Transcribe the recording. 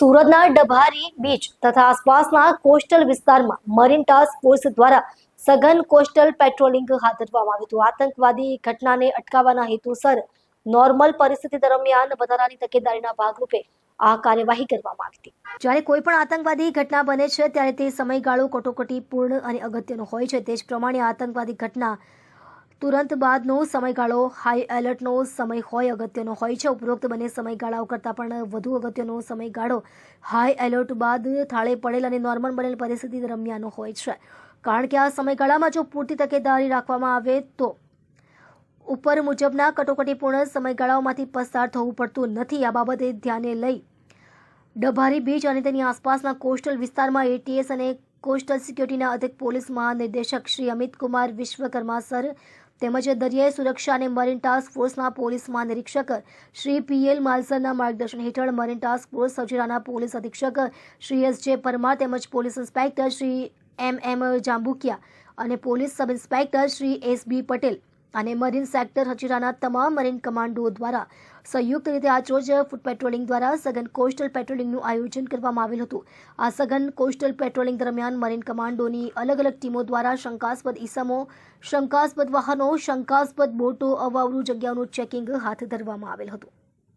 સુરતના ડભારી બીચ તથા આસપાસના કોસ્ટલ વિસ્તારમાં મરીન ટાસ્ક ફોર્સ દ્વારા સઘન કોસ્ટલ પેટ્રોલિંગ હાથ ધરવામાં આવ્યું હતું. આતંકવાદી ઘટનાને અટકાવવાના હેતુસર નોર્મલ પરિસ્થિતિ દરમિયાન વધારાની તકેદારીના ભાગરૂપે આ કાર્યવાહી કરવામાં આવી હતી. જ્યારે કોઈ પણ આતંકવાદી ઘટના બને છે, ત્યારે તે સમયગાળો કટોકટીપૂર્ણ અને અગત્યનો હોય છે. તે જ પ્રમાણે આતંકવાદી ઘટના તુરંત બાદનો સમયગાળો હાઈ એલર્ટનો સમય હોય, અગત્યનો હોય છે. ઉપરોક્ત બંને સમયગાળાઓ કરતાં પણ વધુ અગત્યનો સમયગાળો હાઈ એલર્ટ બાદ થાળે પડેલ અને નોર્મલ બનેલ પરિસ્થિતિ દરમિયાન હોય છે. કારણ કે આ સમયગાળામાં જો પૂરતી તકેદારી રાખવામાં આવે તો ઉપર મુજબના કટોકટીપૂર્ણ સમયગાળાઓમાંથી પસાર થવું પડતું નથી. આ બાબતે ધ્યાને લઈ ડભારી બીચ અને તેની આસપાસના કોસ્ટલ વિસ્તારમાં એટીએસ અને કોસ્ટલ સિક્યુરિટીના અધિક પોલીસ મહાનિર્દેશક શ્રી અમિત કુમાર વિશ્વકર્મા સર તેમજ દરિયાઈ સુરક્ષા અને મરીન ટાસ્ક ફોર્સના પોલીસ મહાનિરીક્ષક શ્રી પીએલ માલસરના માર્ગદર્શન હેઠળ મરીન ટાસ્ક ફોર્સ સચિરાના પોલીસ અધિક્ષક શ્રી એસ જે પરમાર તેમજ police inspector Shri M M Jambukiya અને police sub inspector Shri S B Patel. અને મરીન સેક્ટર હચીરાના તમામ મરીન કમાન્ડો દ્વારા સંયુક્ત રીતે આજરોજ ફૂટ પેટ્રોલિંગ દ્વારા સઘન કોસ્ટલ પેટ્રોલિંગનું આયોજન કરવામાં આવેલ હતું. આ સઘન કોસ્ટલ પેટ્રોલિંગ દરમિયાન મરીન કમાન્ડોની અલગ અલગ ટીમો દ્વારા શંકાસ્પદ ઈસમો, શંકાસ્પદ વાહનો, શંકાસ્પદ બોટો, અવાવરૂ જગ્યાઓનું ચેકિંગ હાથ ધરવામાં આવેલ હતું.